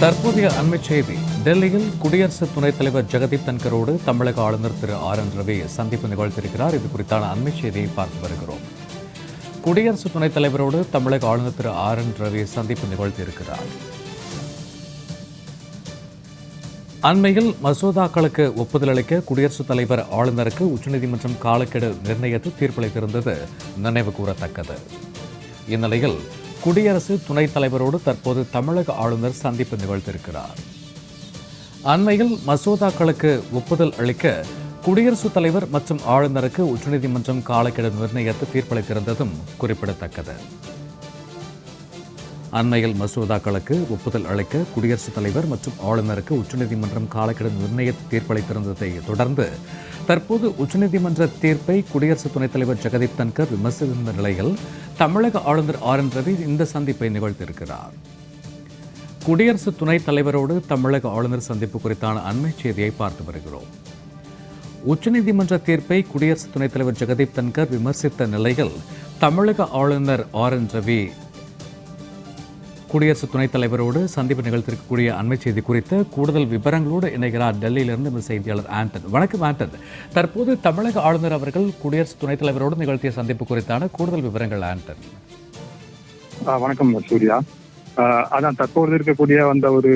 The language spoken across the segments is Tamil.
தற்போதைய அண்மைச் செய்தி. டெல்லியில் குடியரசு துணைத் தலைவர் ஜெகதீப் தன்கரோடு தமிழக ஆளுநர் திரு ஆர் என் ரவி சந்திப்பு நிகழ்த்தியிருக்கிறார். இது குறித்தான அண்மை செய்தியை பார்த்து வருகிறோம். குடியரசு துணைத் தலைவரோடு தமிழக ஆளுநர் திரு ஆர் என் ரவி சந்திப்பு நிகழ்த்தியிருக்கிறார். அண்மையில் மசோதாக்களுக்கு ஒப்புதல் அளிக்க குடியரசுத் தலைவர் ஆளுநருக்கு உச்சநீதிமன்றம் காலக்கெடு நிர்ணயித்து தீர்ப்பளித்திருந்தது நினைவு கூறத்தக்கது இந்நிலையில் குடியரசு துணைத் தலைவரோடு தற்போது தமிழக ஆளுநர் சந்திப்பு நிகழ்த்திருக்கிறார் அண்மையில் மசோதாக்களுக்கு ஒப்புதல் அளிக்க குடியரசுத் தலைவர் மற்றும் ஆளுநருக்கு உச்சநீதிமன்றம் காலக்கெடு நிர்ணயித்து தீர்ப்பளித்திருந்ததும் குறிப்பிடத்தக்கது. அண்மையில் மசோதாக்களுக்கு ஒப்புதல் அளிக்க குடியரசுத் தலைவர் மற்றும் ஆளுநருக்கு உச்சநீதிமன்றம் காலக்கெடு நிர்ணய தீர்ப்பளித்திருந்ததை தொடர்ந்து தற்போது உச்சநீதிமன்ற தீர்ப்பை குடியரசு துணைத் தலைவர் ஜெகதீப் தன்கர் விமர்சித்திருந்த நிலையில் தமிழக ஆளுநர் ஆர் என் ரவி இந்த சந்திப்பை நிகழ்த்தியிருக்கிறார். குடியரசு துணைத் தலைவரோடு தமிழக ஆளுநர் சந்திப்பு குறித்தான அண்மை செய்தியை பார்த்து வருகிறோம். உச்சநீதிமன்ற தீர்ப்பை குடியரசு துணைத் தலைவர் ஜெகதீப் தன்கர் விமர்சித்த நிலையில் தமிழக ஆளுநர் ஆர் என் ரவி குடியரசு துணைத் தலைவரோடு சந்திப்பு நிகழ்த்திருக்கக்கூடிய அண்மை செய்தி குறித்து கூடுதல் விவரங்களோடு இணைகிறார் டெல்லியிலிருந்து இந்த செய்தியாளர் ஆண்டன். வணக்கம் ஆண்டன். தற்போது தமிழக ஆளுநர் அவர்கள் குடியரசு துணைத் தலைவரோடு நிகழ்த்திய சந்திப்பு குறித்தான கூடுதல் விவரங்கள் ஆண்டன். வணக்கம் சூர்யா. அதான் தற்போது இருக்கக்கூடிய அந்த ஒரு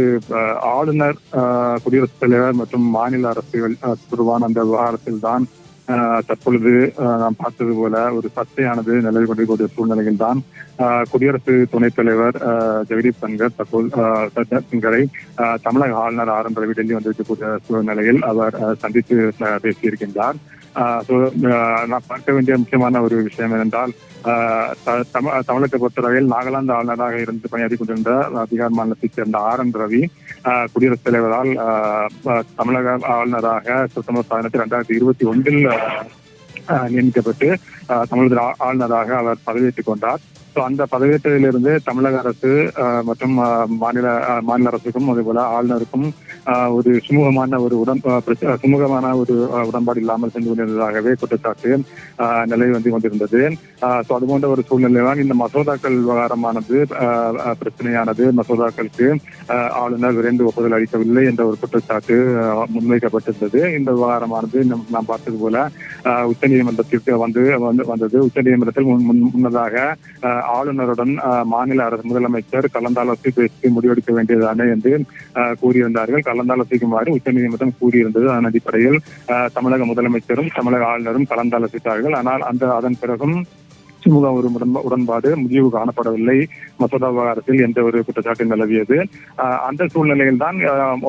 ஆளுநர் குடியரசுத் தலைவர் மற்றும் மாநில அரசுகள் தொடர்பான அந்த விவகாரத்தில் தான் தற்பொழுது நாம் பார்த்தது போல ஒரு சர்ச்சையானது நிலவி கொண்டிருக்கக்கூடிய சூழ்நிலையில் தான். குடியரசு துணைத் தலைவர் ஜெகதீப் தன்கர் தற்போது ஆ, சிங்கரை தமிழக ஆளுநர் ஆர் என் ரவி டெல்லி வந்திருக்கக்கூடிய சூழ்நிலையில் அவர் சந்தித்து பேசியிருக்கின்றார். நான் பார்க்க வேண்டிய முக்கியமான ஒரு விஷயம் என்னென்றால் த- தமிழகத்தை பொறுத்தவரையில் நாகாலாந்து ஆளுநராக இருந்து பணியாற்றி கொண்டிருந்த ஆஹ் பீகார் மாநிலத்தைச் சேர்ந்த ஆர் என் ரவி குடியரசுத் தலைவரால் ஆஹ் தமிழக ஆளுநராக செப்டம்பர் பதினெட்டு ரெண்டாயிரத்தி இருபத்தி ஒன்றில் நியமிக்கப்பட்டு தமிழக ஆளுநராக அவர் பதவியேற்றுக் கொண்டார். ஸோ அந்த பதவியேற்றதிலிருந்து தமிழக அரசு ஆஹ் மற்றும் மாநில மாநில அரசுக்கும் அதேபோல ஆளுநருக்கும் ஒரு சுமூகமான ஒரு உடன் சுமூகமான ஒரு உடன்பாடு இல்லாமல் சென்று கொண்டிருந்ததாகவே குற்றச்சாட்டு நிலை வந்து கொண்டிருந்தது. ஸோ அது போன்ற ஒரு சூழ்நிலை தான் இந்த மசோதாக்கள் விவகாரமானது பிரச்சனையானது. மசோதாக்களுக்கு ஆளுநர் விரைந்து ஒப்புதல் அளிக்கவில்லை என்ற ஒரு குற்றச்சாட்டு முன்வைக்கப்பட்டிருந்தது. இந்த விவகாரமானது நாம் பார்த்தது போல ஆஹ் நீதிமன்றத்திற்கு வந்து வந்து வந்தது. உச்சநீதிமன்றத்தில் முன்- முன்- முன்னதாக ஆளுநருடன் மாநில அரசு முதலமைச்சர் கலந்தாலோசி பேசி முடிவெடுக்க வேண்டியதானே என்று கூறியிருந்தார்கள். கூறியிருந்தார்கள் உச்ச உச்சநீதிமன்றம் கூறியிருந்தது. அதன் அடிப்படையில் ஆஹ் தமிழக முதலமைச்சரும் தமிழக ஆளுநரும் கலந்தாலோசித்தார்கள். ஆனால் அந்த அதன் பிறகும் சுமூக ஒரு உடன்பாடு முடிவு காணப்படவில்லை. மசோதா விவகாரத்தில் எந்த ஒரு குற்றச்சாட்டு நிலவியது. ஆஹ் அந்த சூழ்நிலையில் தான்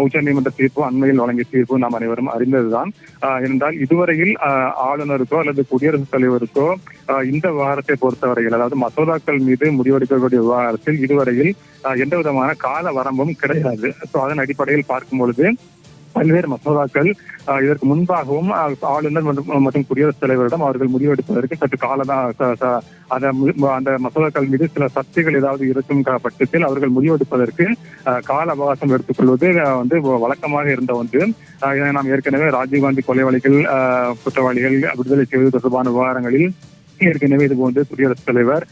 உச்சநீதிமன்ற தீர்ப்பு அண்மையில் வழங்கிய தீர்ப்பு நாம் அனைவரும் அறிந்ததுதான். ஆஹ் என்றால் இதுவரையில் ஆஹ் ஆளுநருக்கோ அல்லது குடியரசுத் தலைவருக்கோ ஆஹ் இந்த விவகாரத்தை பொறுத்தவரையில் அதாவது மசோதாக்கள் மீது முடிவெடுக்கக்கூடிய விவகாரத்தில் இதுவரையில் எந்த விதமான கால வரம்பும் கிடையாது. ஸோ அதன் அடிப்படையில் பார்க்கும் பொழுது பல்வேறு மசோதாக்கள் ஆஹ் இதற்கு முன்பாகவும் ஆளுநர் மற்றும் குடியரசுத் தலைவரிடம் அவர்கள் முடிவெடுப்பதற்கு சற்று காலதான் அந்த அந்த மசோதாக்கள் மீது சில சர்ச்சைகள் ஏதாவது இருக்கும் பட்சத்தில் அவர்கள் முடிவெடுப்பதற்கு கால அவகாசம் எடுத்துக்கொள்வது வந்து வழக்கமாக இருந்த ஒன்று. இதை நாம் ஏற்கனவே ராஜீவ்காந்தி கொலை வழக்கில் ஆஹ் குற்றவாளிகள் விடுதலை செய்வது தொடர்பான விவகாரங்களில் ஏற்கனவே இது போன்று குடியரசுத் தலைவர்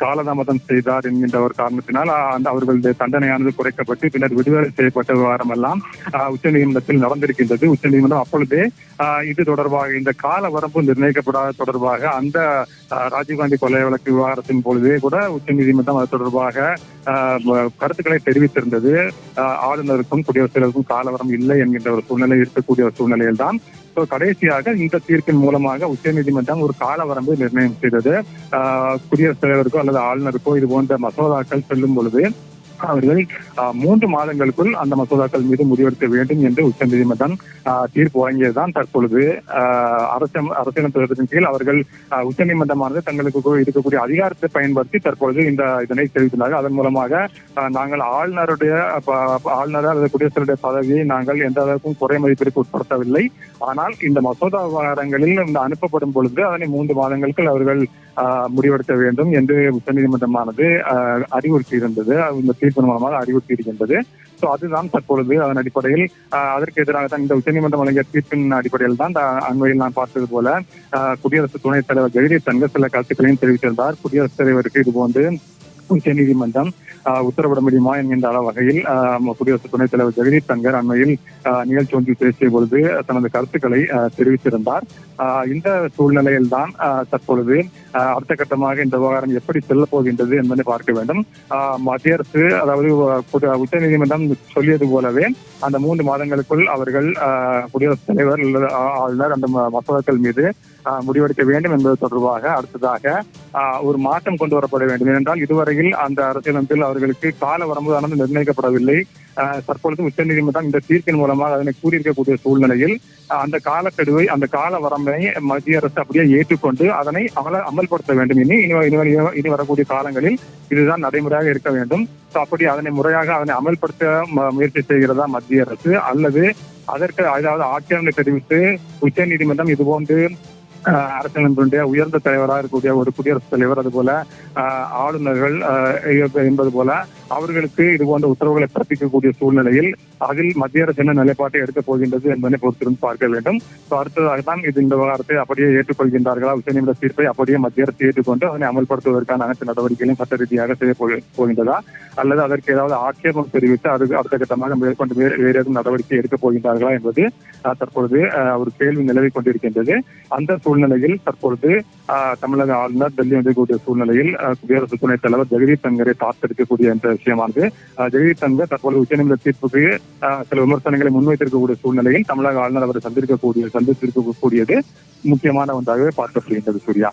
காலதாமதம் செய்தார் என்கின்ற ஒரு காரணத்தினால் அந்த அவர்களுடைய தண்டனையானது குறைக்கப்பட்டு பின்னர் விடுதலை செய்யப்பட்ட விவகாரம் எல்லாம் உச்சநீதிமன்றத்தில் நடந்திருக்கின்றது. உச்சநீதிமன்றம் அப்பொழுதே இது தொடர்பாக இந்த கால வரம்பு நிர்ணயிக்கப்படாத தொடர்பாக அந்த ராஜீவ்காந்தி கொலை வழக்கு விவகாரத்தின் பொழுதே கூட உச்சநீதிமன்றம் அது தொடர்பாக ஆஹ் கருத்துக்களை தெரிவித்திருந்தது. ஆஹ் ஆளுநருக்கும் குடியரசுத் தலைவருக்கும் காலவரம் இல்லை என்கின்ற ஒரு சூழ்நிலை இருக்கக்கூடிய ஒரு சூழ்நிலையில் தான் ஸோ கடைசியாக இந்த தீர்ப்பின் மூலமாக உச்சநீதிமன்றம் ஒரு கால வரம்பு நிர்ணயம் செய்தது. ஆஹ் குடியரசுத் தலைவருக்கோ அல்லது ஆளுநருக்கோ இது போன்ற மசோதாக்கள் செல்லும் பொழுது அவர்கள் மூன்று மாதங்களுக்குள் அந்த மசோதாக்கள் மீது முடிவெடுக்க வேண்டும் என்று உச்சநீதிமன்றம் தீர்ப்பு வழங்கியதுதான் தற்பொழுது. ஆஹ், அரசு அரசியல் கீழ் அவர்கள் உச்சநீதிமன்றமானது தங்களுக்கு இருக்கக்கூடிய அதிகாரத்தை பயன்படுத்தி தற்பொழுது இந்த இதனை தெரிவித்துள்ளார்கள். அதன் மூலமாக நாங்கள் ஆளுநருடைய ப- ஆளுநர் அல்லது குடியரசுடைய பதவியை நாங்கள் எந்த அளவுக்கும் குறை மதிப்பிற்கு உட்படுத்தவில்லை. ஆனால் இந்த மசோதா விவகாரங்களில் இந்த அனுப்பப்படும் பொழுது அதனை மூன்று மாதங்களுக்குள் அவர்கள் முடிவெடுக்க வேண்டும் என்று உச்சநீதிமன்றமானது நீதிமன்றமானது அறிவுறுத்தி இருந்தது இந்த தீர்ப்பின் மூலமாக அறிவுறுத்தி இருக்கின்றது சோ அதுதான் தற்பொழுது அதன் அடிப்படையில் ஆஹ், அதற்கு எதிராக தான் இந்த உச்சநீதிமன்றம் வழங்கிய தீர்ப்பின் அடிப்படையில் தான் அண்மையில் நான் பார்த்தது போல ஆஹ், குடியரசு துணைத் தலைவர் ஜெகதீப் தன்கர் சில கருத்துக்களையும் தெரிவித்திருந்தார். குடியரசுத் தலைவருக்கு இது போன்று உச்ச நீதிமன்றம் உத்தரவிட முடியுமா என்கின்ற வகையில் குடியரசு துணைத் தலைவர் ஜெகதீப் தங்கர் அண்மையில் நிகழ்ச்சி ஒன்றில் பேசிய பொழுது தனது கருத்துக்களை தெரிவித்திருந்தார். ஆஹ், இந்த சூழ்நிலையில் தான் தற்பொழுது அடுத்த கட்டமாக இந்த விவகாரம் எப்படி செல்ல போகின்றது என்பதை பார்க்க வேண்டும். ஆஹ், மத்திய அரசு அதாவது உச்ச நீதிமன்றம் சொல்லியது போலவே அந்த மூன்று மாதங்களுக்குள் அவர்கள் ஆஹ், குடியரசுத் தலைவர் அல்லது ஆளுநர் அந்த மசோதாக்கள் மீது முடிவெடுக்க வேண்டும் என்பது தொடர்பாக அடுத்ததாக ஒரு மாற்றம் கொண்டு வரப்பட வேண்டும். ஏனென்றால் இதுவரையில் அந்த அரசியலமைப்பில் அவர்களுக்கு கால வரம்புதானது நிர்ணயிக்கப்படவில்லை. தற்பொழுது உச்ச நீதிமன்றம் இந்த தீர்ப்பின் மூலமாக அதனை கூறியிருக்கக்கூடிய சூழ்நிலையில் அந்த காலக்கெடுவை அந்த கால வரம்பை மத்திய அரசு அப்படியே ஏற்றுக்கொண்டு அதனை அமல அமல்படுத்த வேண்டும். இனி இனி இனி இனி வரக்கூடிய காலங்களில் இதுதான் நடைமுறையாக இருக்க வேண்டும். அப்படி அதனை முறையாக அதனை அமல்படுத்த முயற்சி செய்கிறதா மத்திய அரசு? அல்லது அதற்கு அதாவது ஆட்சேபனை தெரிவித்து உச்ச நீதிமன்றம் இதுபோன்று அரசியலமைப்பினுடைய உயர்ந்த தலைவராக இருக்கக்கூடிய ஒரு குடியரசுத் தலைவர் அதுபோல போல ஆளுநர்கள் என்பது போல அவர்களுக்கு இது போன்ற உத்தரவுகளை பிறப்பிக்கக்கூடிய சூழ்நிலையில் அதில் மத்திய அரசு என்ன நிலைப்பாட்டை எடுக்கப் போகின்றது என்பதை பொறுத்திருந்து பார்க்க வேண்டும். அடுத்ததாக தான் இது இந்த விவகாரத்தை அப்படியே ஏற்றுக்கொள்கின்றார்களா? உச்சநீதிமன்ற தீர்ப்பை அப்படியே மத்திய அரசு ஏற்றுக்கொண்டு அதனை அமல்படுத்துவதற்கான அனைத்து நடவடிக்கைகளையும் சட்ட ரீதியாக செய்ய போகின்றதா? அல்லது அதற்கு ஏதாவது ஆட்சேபம் தெரிவித்து அது அடுத்த கட்டமாக மேற்கொண்டு வேறு ஏதும் நடவடிக்கை எடுக்கப் போகின்றார்களா என்பது தற்பொழுது ஒரு கேள்வி நிலவிக் கொண்டிருக்கின்றது. அந்த சூழ்நிலையில் தற்பொழுது தமிழக ஆளுநர் டெல்லி வந்திருக்கக்கூடிய சூழ்நிலையில் குடியரசு துணைத் தலைவர் ஜெகதீப் தங்கரை பார்த்திருக்கக்கூடிய என்ற விஷயமானது. ஜெகதீப் தங்கர் தற்போது உச்சநீதிமன்ற தீர்ப்புக்கு ஆஹ், சில விமர்சனங்களை முன்வைத்திருக்கக்கூடிய சூழ்நிலையில் தமிழக ஆளுநர் அவரை சந்திருக்கக்கூடிய சந்தித்திருக்கக்கூடியது முக்கியமான ஒன்றாகவே பார்க்கப்படுகின்றது சூர்யா.